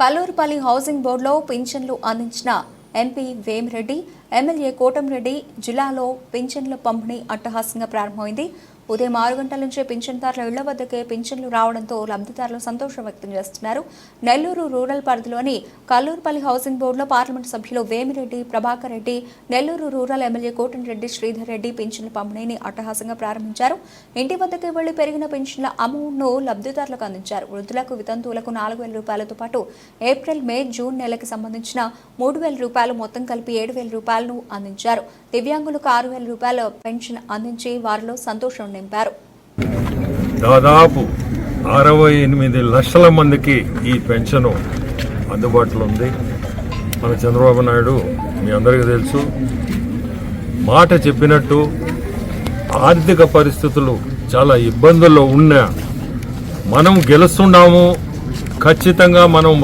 Kallurupalli housing బోర్డులో పింఛన్లు అందించిన ఎంపీ వేమిరెడ్డి ఎమ్మెల్యే కోటంరెడ్డి జిల్లాలో పింఛన్ల పంపిణీ అట్టహాసంగా ప్రారంభమైంది. ఉదయం ఆరు గంటల నుంచే పింఛన్దారుల ఇళ్ళ వద్దకే పింఛన్లు రావడంతో లబ్ధిదారులు సంతోషం వ్యక్తం చేస్తున్నారు. నెల్లూరు రూరల్ పరిధిలోని కల్లూరుపల్లి హౌసింగ్ బోర్డులో పార్లమెంటు సభ్యులు వేమిరెడ్డి ప్రభాకర్ రెడ్డి నెల్లూరు రూరల్ ఎమ్మెల్యే కోటంరెడ్డి శ్రీధర్ రెడ్డి పింఛన్ల పంపిణీని అట్టహాసంగా ప్రారంభించారు. ఇంటి వద్దకే వెళ్ళి పెరిగిన పింఛన్ల అమౌంట్ను లబ్ధిదారులకు అందించారు. వృద్ధులకు వితంతువులకు నాలుగు వేల రూపాయలతో పాటు ఏప్రిల్ మే జూన్ నెలకి సంబంధించిన మూడు వేల రూపాయలు మొత్తం కలిపి ఏడు వేల రూపాయలను అందించారు. దివ్యాంగులకు ఆరు వేల రూపాయల పెన్షన్ అందించి వారిలో సంతోషం నింపారు దాదాపు అరవై ఎనిమిది లక్షల మందికి ఈ పెన్షన్ అందుబాటులో ఉంది. మన చంద్రబాబు నాయుడు మీ అందరికీ తెలుసు మాట చెప్పినట్టు ఆర్థిక పరిస్థితులు చాలా ఇబ్బందుల్లో ఉన్నా మనం గెలుస్తున్నాము ఖచ్చితంగా మనం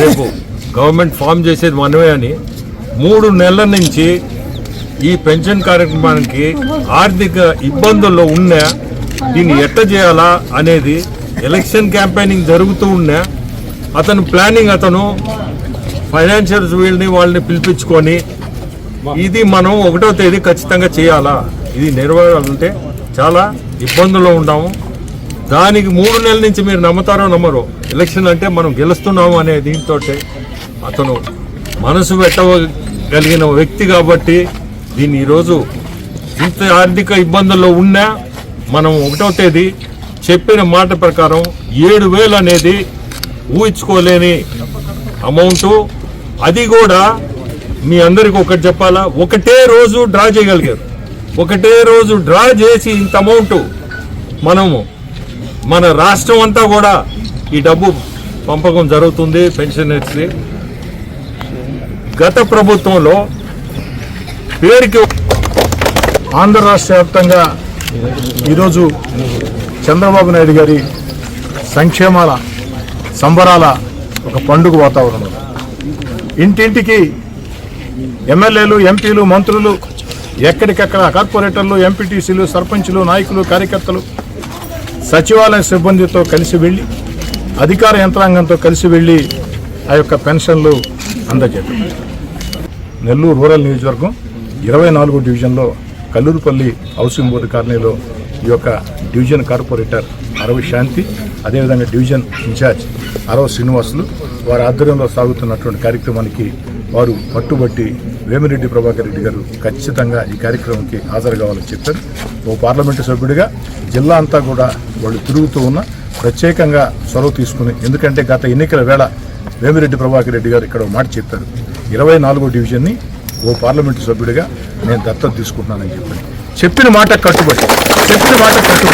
రేపు గవర్నమెంట్ ఫామ్ చేసేది మనమే అని మూడు నెలల నుంచి ఈ పెన్షన్ కార్యక్రమానికి ఆర్థిక ఇబ్బందుల్లో ఉన్నా దీన్ని ఎట్ట చేయాలా అనేది ఎలక్షన్ క్యాంపెయినింగ్ జరుగుతూ ఉన్నా అతను ప్లానింగ్ అతను ఫైనాన్షియల్స్ వీళ్ళని వాళ్ళని పిలిపించుకొని ఇది మనం ఒకటో తేదీ ఖచ్చితంగా చేయాలా? ఇది నెరవేరాలంటే చాలా ఇబ్బందుల్లో ఉన్నాము దానికి మూడు నెలల నుంచి మీరు నమ్ముతారో నమ్మరు ఎలక్షన్ అంటే మనం గెలుస్తున్నాము అనే దీంతో అతను మనసు పెట్టగలిగిన వ్యక్తి కాబట్టి దీన్ని ఈరోజు ఇంత ఆర్థిక ఇబ్బందుల్లో ఉన్నా మనం ఒకటో తేదీ చెప్పిన మాట ప్రకారం ఏడు వేలు అనేది ఊహించుకోలేని అమౌంట్. అది కూడా మీ అందరికి ఒకటి చెప్పాలా? ఒకటే రోజు డ్రా చేయగలిగారు. ఒకటే రోజు డ్రా చేసి ఇంత అమౌంట్ మనము మన రాష్ట్రం అంతా కూడా ఈ డబ్బు పంపకం జరుగుతుంది పెన్షనర్స్కి. గత ప్రభుత్వంలో పేరుకి ఆంధ్ర రాష్ట్ర వ్యాప్తంగా ఈరోజు చంద్రబాబు నాయుడు గారి సంక్షేమాల సంబరాల ఒక పండుగ వాతావరణం. ఇంటింటికి ఎమ్మెల్యేలు ఎంపీలు మంత్రులు ఎక్కడికక్కడ కార్పొరేటర్లు ఎంపీటీసీలు సర్పంచులు నాయకులు కార్యకర్తలు సచివాలయ సిబ్బందితో కలిసి వెళ్ళి అధికార యంత్రాంగంతో కలిసి వెళ్ళి ఆ యొక్క పెన్షన్లు అందజేయడం నెల్లూరు రూరల్ నియోజకవర్గం ఇరవై నాలుగో డివిజన్లో కల్లూరుపల్లి హౌసింగ్ బోర్డు కాలనీలో ఈ యొక్క డివిజన్ కార్పొరేటర్ అరవి శాంతి అదేవిధంగా డివిజన్ ఇన్ఛార్జ్ అరవ శ్రీనివాసులు వారి ఆధ్వర్యంలో సాగుతున్నటువంటి కార్యక్రమానికి వారు పట్టుబట్టి వేమిరెడ్డి ప్రభాకర్ రెడ్డి గారు ఖచ్చితంగా ఈ కార్యక్రమంకి హాజరు కావాలని చెప్పారు. ఓ పార్లమెంటు సభ్యుడిగా జిల్లా అంతా కూడా వాళ్ళు తిరుగుతూ ఉన్న ప్రత్యేకంగా చొరవ తీసుకుని ఎందుకంటే గత ఎన్నికల వేళ వేమిరెడ్డి ప్రభాకర్ రెడ్డి గారు ఇక్కడ మాట చెప్పారు. ఇరవై నాలుగో డివిజన్ని ఓ పార్లమెంటు సభ్యుడిగా నేను దత్తత తీసుకుంటున్నానని చెప్పాను. చెప్పిన మాట కట్టుబడి చెప్పిన మాట కట్టుబడి.